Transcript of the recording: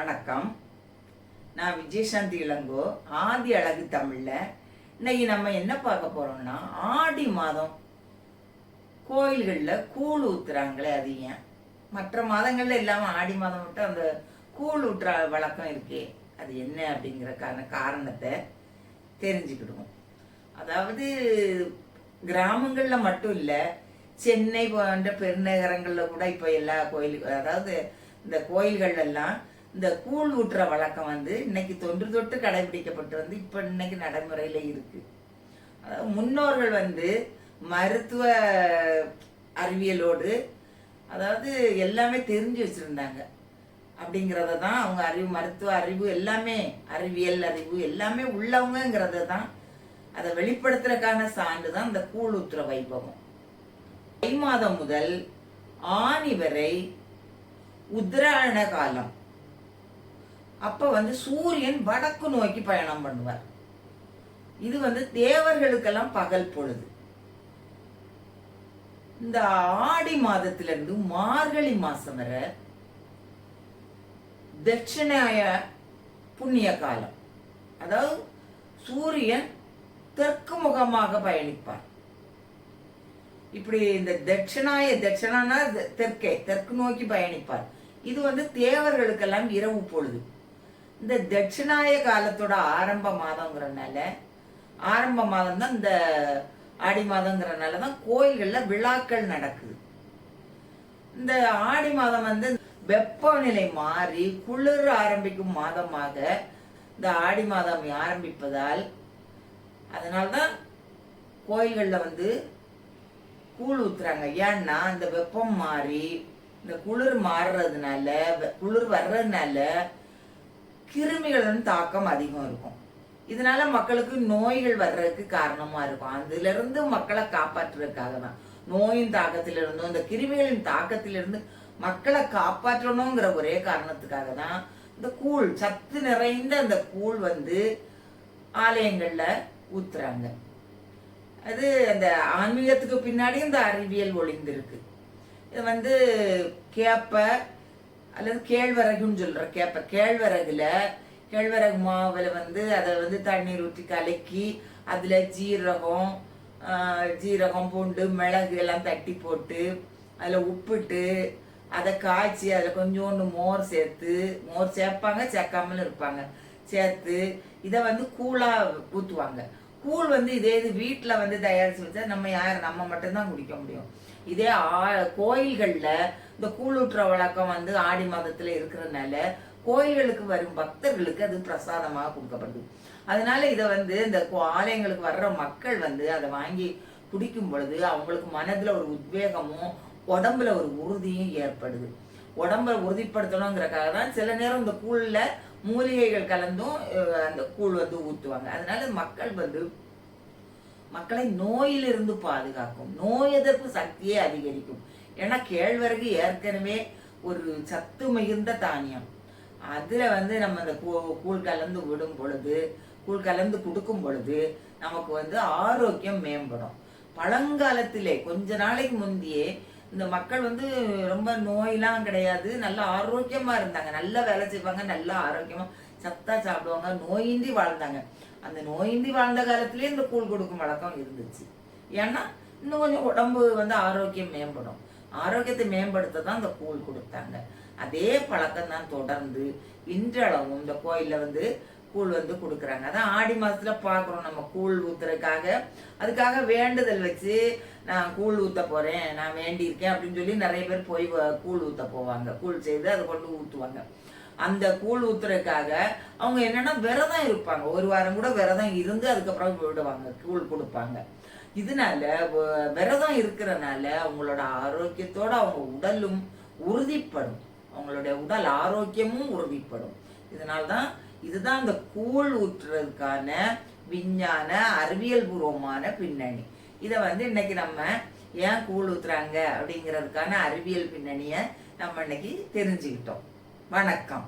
வணக்கம். நான் விஜயசாந்தி இளங்கோ ஆதி அழகு தமிழில். இன்னைக்கு நம்ம என்ன பார்க்க போகிறோம்னா ஆடி மாதம் கோயில்களில் கூழ் ஊத்துறாங்களே அது ஏன் மற்ற மாதங்கள்ல இல்லாமல் ஆடி மாதம் மட்டும் அந்த கூழ் ஊற்றுற வழக்கம் இருக்கே. அது என்ன அப்படிங்கிற காரண காரணத்தை தெரிஞ்சுக்கிடுவோம். அதாவது கிராமங்களில் மட்டும் இல்லை சென்னை போன்ற பெருநகரங்களில் கூட இப்போ எல்லா கோயிலுக்கும் அதாவது இந்த கோயில்கள் எல்லாம் இந்த கூழ் ஊற்றுற வழக்கம் வந்து இன்னைக்கு தொன்று தொட்டு கடைபிடிக்கப்பட்டு வந்து இப்போ இன்னைக்கு நடைமுறையில இருக்கு. அதாவது முன்னோர்கள் வந்து மருத்துவ அறிவியலோடு அதாவது எல்லாமே தெரிஞ்சு வச்சுருந்தாங்க. அப்படிங்கிறத தான் அவங்க அறிவு மருத்துவ அறிவு எல்லாமே அறிவியல் அறிவு எல்லாமே உள்ளவங்கிறத தான் அதை வெளிப்படுத்துறதுக்கான சான்று தான் இந்த கூழ் ஊத்துற வைபவம். தை மாதம் முதல் ஆணி வரை உத்தராயண காலம். அப்போ வந்து சூரியன் வடக்கு நோக்கி பயணம் பண்ணுவார். இது வந்து தேவர்களுக்கெல்லாம் பகல் பொழுது. இந்த ஆடி மாதத்திலிருந்து மார்கழி மாசம் வரை தட்சிணாய புண்ணிய காலம். அதாவது சூரியன் தெற்கு முகமாக பயணிப்பார். இப்படி இந்த தட்சிணாய தட்சிணானா தெற்கே தெற்கு நோக்கி பயணிப்பார். இது வந்து தேவர்களுக்கெல்லாம் இரவு பொழுது. இந்த தட்சிணாய காலத்தோட ஆரம்ப மாதங்கிறனால ஆரம்ப மாதம் தான் இந்த ஆடி மாதங்கிறனால தான் கோயில்களில் விழாக்கள் நடக்குது. இந்த ஆடி மாதம் வந்து வெப்பநிலை மாறி குளிர் ஆரம்பிக்கும் மாதமாக இந்த ஆடி மாதம் ஆரம்பிப்பதால் அதனால்தான் கோயில்களில் வந்து கூழ் ஊத்துறாங்க. ஏன்னா இந்த வெப்பம் மாறி இந்த குளிர் மாறுறதுனால வெ- குளிர் வர்றதுனால கிருமிகளின் தாக்கம் அதிகம் இருக்கும். இதனால மக்களுக்கு நோய்கள் வர்றதுக்கு காரணமா இருக்கும். அதுலேருந்து மக்களை காப்பாற்றுறதுக்காக தான் நோயின் தாக்கத்திலிருந்தும் இந்த கிருமிகளின் தாக்கத்திலிருந்து மக்களை காப்பாற்றணுங்கிற ஒரே காரணத்துக்காக தான் இந்த கூழ் சத்து நிறைந்த அந்த கூழ் வந்து ஆலயங்களில் ஊத்துறாங்க. அது அந்த ஆன்மீகத்துக்கு பின்னாடி இந்த அறிவியல் ஒளிந்திருக்கு. இது வந்து கேப்ப அல்லது கேழ்வரகுன்னு சொல்கிறோம் கேப்ப கேழ்வரகுல கேழ்வரகு மாவில் வந்து அதை வந்து தண்ணீர் ஊற்றி கலக்கி அதில் ஜீரகம் ஜீரகம் பூண்டு மிளகு எல்லாம் தட்டி போட்டு அதில் உப்பிட்டு அதை காய்ச்சி அதில் கொஞ்சோண்டு மோர் சேர்த்து மோர் சேர்ப்பாங்க சேர்க்காமலும் இருப்பாங்க. சேர்த்து இதை வந்து கூழாக ஊற்றுவாங்க கூழ் வந்து இதே இது வீட்டில் வந்து தயாரித்து வச்சா நம்ம யார் நம்ம மட்டும்தான் குடிக்க முடியும். இதே ஆ- கோயில்களில் இந்த கூழ் ஊற்றுற வழக்கம் வந்து ஆடி மாதத்துல இருக்கிறதுனால கோயில்களுக்கு வரும் பக்தர்களுக்கு அது பிரசாதமாக கொடுக்கப்படுது. அதனால இதை வந்து இந்த ஆலயங்களுக்கு வர்ற மக்கள் வந்து அதை வாங்கி குடிக்கும் பொழுது அவங்களுக்கு மனதுல ஒரு உத்வேகமும் உடம்புல ஒரு உறுதியும் ஏற்படுது. உடம்பை உறுதிப்படுத்தணுங்கிறக்காக தான் சில நேரம் இந்த கூழில் மூலிகைகள் கலந்தும் அந்த கூழ் வந்து ஊற்றுவாங்க அதனால மக்கள் வந்து மக்களை நோயிலிருந்து பாதுகாக்கும். நோய் எதிர்ப்பு சக்தியை அதிகரிக்கும். ஏன்னா கேழ்வரகு ஏற்கனவே ஒரு சத்து மிகுந்த தானியம். அதில் வந்து நம்ம அந்த கூ- கூழ் கலந்து விடும் பொழுது கூழ் கலந்து கொடுக்கும் பொழுது நமக்கு வந்து ஆரோக்கியம் மேம்படும். பழங்காலத்திலே கொஞ்ச நாளைக்கு முந்தையே இந்த மக்கள் வந்து ரொம்ப நோயெல்லாம் கிடையாது. நல்லா ஆரோக்கியமா இருந்தாங்க. நல்லா வேலை செய்வாங்க நல்லா ஆரோக்கியமா சத்தா சாப்பிடுவாங்க நோயின்றி வாழ்ந்தாங்க. அந்த நோயின்றி வாழ்ந்த காலத்திலேயே இந்த கூழ் கொடுக்கும் வழக்கம் இருந்துச்சு. ஏன்னா இன்னும் கொஞ்சம் உடம்பு வந்து ஆரோக்கியம் மேம்படும். ஆரோக்கியத்தை மேம்படுத்த தான் இந்த கூழ் கொடுத்தாங்க. அதே பழக்கம் தான் தொடர்ந்து இன்றளவும் இந்த கோயிலில் வந்து கூழ் வந்து கொடுக்குறாங்க. அதான் ஆடி மாதத்தில் பார்க்குறோம் நம்ம கூழ் ஊத்துறதுக்காக. அதுக்காக வேண்டுதல் வச்சு நான் கூழ் ஊற்ற போகிறேன் நான் வேண்டியிருக்கேன் அப்படின்னு சொல்லி நிறைய பேர் போய் வ- கூழ் ஊற்ற போவாங்க. கூழ் செய்து அதை கொண்டு ஊற்றுவாங்க அந்த கூழ் ஊத்துறதுக்காக அவங்க என்னன்னா விரதம் இருப்பாங்க. ஒரு வாரம் கூட விரதம் இருந்து அதுக்கப்புறம் விடுவாங்க கூழ் கொடுப்பாங்க. இதனால வ- விரதம் இருக்கிறனால அவங்களோட ஆரோக்கியத்தோட அவங்க உடலும் உறுதிப்படும். அவங்களுடைய உடல் ஆரோக்கியமும் உறுதிப்படும். இதனால்தான் இதுதான் இந்த கூழ் ஊற்றுறதுக்கான விஞ்ஞான அறிவியல் பூர்வமான பின்னணி. இதை வந்து இன்னைக்கு நம்ம ஏன் கூழ் ஊத்துறாங்க அப்படிங்கிறதுக்கான அறிவியல் பின்னணியை நம்ம இன்னைக்கு தெரிஞ்சுக்கிட்டோம். வணக்கம்.